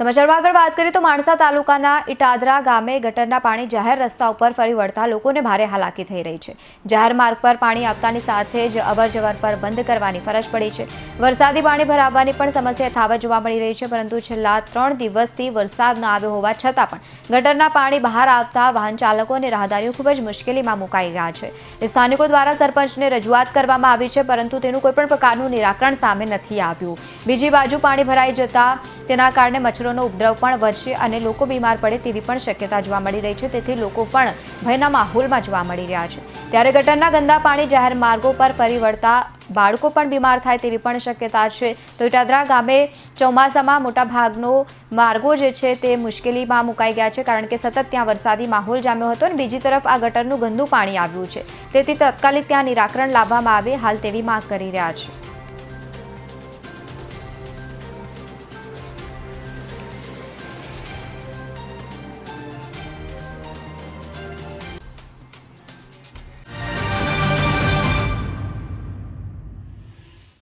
સમાચારમાં આગળ વાત કરીએ તો માણસા તાલુકાના ઇટાદરા ગામે ગટરના પાણી જાહેર રસ્તા ઉપર ફરી વળતા લોકોને ભારે હાલાકી થઈ રહી છે. જાહેર માર્ગ પર પાણી આવતાની સાથે જ અવરજવર પર બંધ કરવાની ફરજ પડી છે. વરસાદી પાણી ભરાવવાની પણ સમસ્યા થાવત જોવા મળી રહી છે, પરંતુ છેલ્લા ત્રણ દિવસથી વરસાદ ન આવ્યો હોવા છતાં પણ ગટરના પાણી બહાર આવતા વાહન ચાલકો અને રાહદારીઓ ખૂબ જ મુશ્કેલીમાં મુકાઈ ગયા છે. સ્થાનિકો દ્વારા સરપંચને રજૂઆત કરવામાં આવી છે, પરંતુ તેનું કોઈપણ પ્રકારનું નિરાકરણ સામે નથી આવ્યું. બીજી બાજુ પાણી ભરાઈ જતા તેના કારણે મચ્છરોનો ઉપદ્રવ પણ વધશે અને લોકો બીમાર પડે તેવી પણ શક્યતા જોવા મળી રહી છે. તેથી લોકો પણ ભયના માહોલમાં જોવા મળી રહ્યા છે. ત્યારે ગટરના ગંદા પાણી જાહેર માર્ગો પર ફરી વળતા બાળકો પણ બીમાર થાય તેવી પણ શક્યતા છે. તો ઇટાદરા ગામે ચોમાસામાં મોટાભાગનો માર્ગો જે છે તે મુશ્કેલીમાં મુકાઈ ગયા છે કારણ કે સતત ત્યાં વરસાદી માહોલ જામ્યો હતો અને બીજી તરફ આ ગટરનું ગંદુ પાણી આવ્યું છે. તેથી તત્કાલિક ત્યાં નિરાકરણ લાવવામાં આવે, હાલ તેવી માંગ કરી રહ્યા છે.